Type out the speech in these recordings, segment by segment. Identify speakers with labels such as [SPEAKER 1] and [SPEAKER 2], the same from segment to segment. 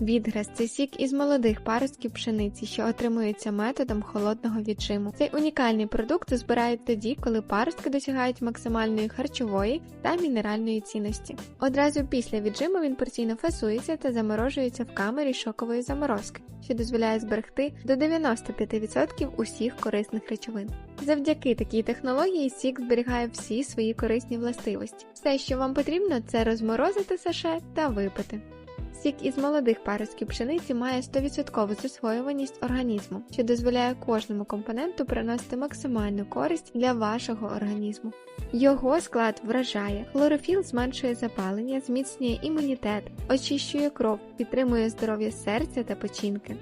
[SPEAKER 1] Відграс це сік із молодих паростків пшениці, що отримується методом холодного віджиму. Цей унікальний продукт збирають тоді, коли паростки досягають максимальної харчової та мінеральної цінності. Одразу після віджиму він порційно фасується та заморожується в камері шокової заморозки, що дозволяє зберегти до 95% усіх корисних речовин. Завдяки такій технології сік зберігає всі свої корисні властивості. Все, що вам потрібно, це розморозити саше та випити. Сік із молодих паростків пшениці має 100% засвоюваність організму, що дозволяє кожному компоненту приносити максимальну користь для вашого організму. Його склад вражає. Хлорофіл зменшує запалення, зміцнює імунітет, очищує кров, підтримує здоров'я серця та печінки.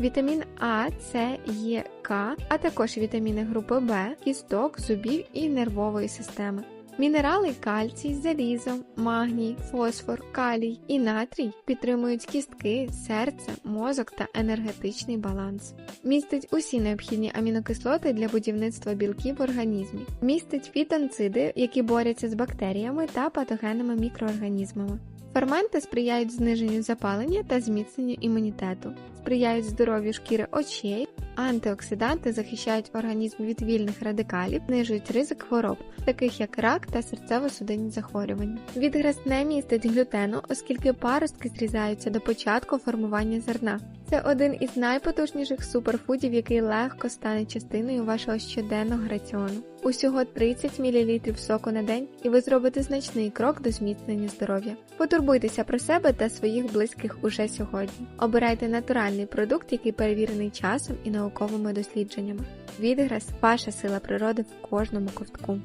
[SPEAKER 1] Вітамін А, С, Е, К, а також вітаміни групи Б, кісток, зубів і нервової системи. Мінерали кальцій, залізо, магній, фосфор, калій і натрій підтримують кістки, серце, мозок та енергетичний баланс. Містить усі необхідні амінокислоти для будівництва білків в організмі. Містить фітонциди, які борються з бактеріями та патогенними мікроорганізмами. Ферменти сприяють зниженню запалення та зміцненню імунітету, сприяють здоров'ю шкіри очей, антиоксиданти захищають організм від вільних радикалів, знижують ризик хвороб, таких як рак та серцево-судинні захворювання. Відграс не містить глютену, оскільки паростки зрізаються до початку формування зерна. Це один із найпотужніших суперфудів, який легко стане частиною вашого щоденного раціону. Усього 30 мл соку на день, і ви зробите значний крок до зміцнення здоров'я. Потурбуйтеся про себе та своїх близьких уже сьогодні. Обирайте натуральний продукт, який перевірений часом і науковими дослідженнями. Відграс ваша сила природи в кожному ковтку.